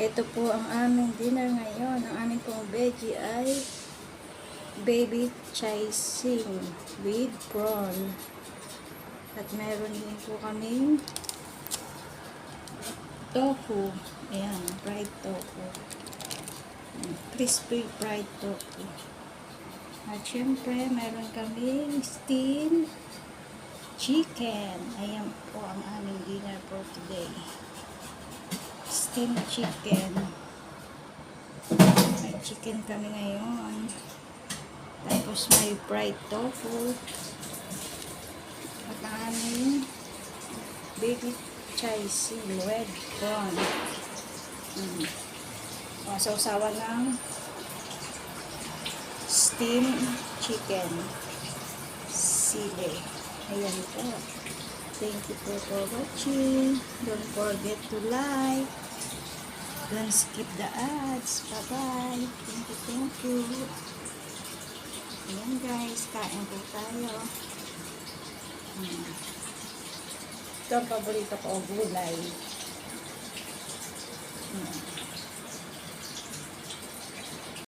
Ito po ang aming dinner ngayon. Ang aming pong veggie ay baby chaising with prawn. At meron din po kaming tofu. Ayan, fried tofu. Crispy fried tofu. At syempre, meron kaming steamed chicken. Ayan po ang aming dinner for today. Steamed chicken. May chicken kami ngayon. Tapos may fried tofu. At ang aming baby chaising red prawn. Mm. O, sausawan ng steamed chicken. Sili. Ayan po. Thank you po for watching. Don't forget to like. Don't skip the ads. Bye-bye. Thank you, thank you. Ayan guys, kain po tayo. Hmm. Ito ang paborito ko, gulay.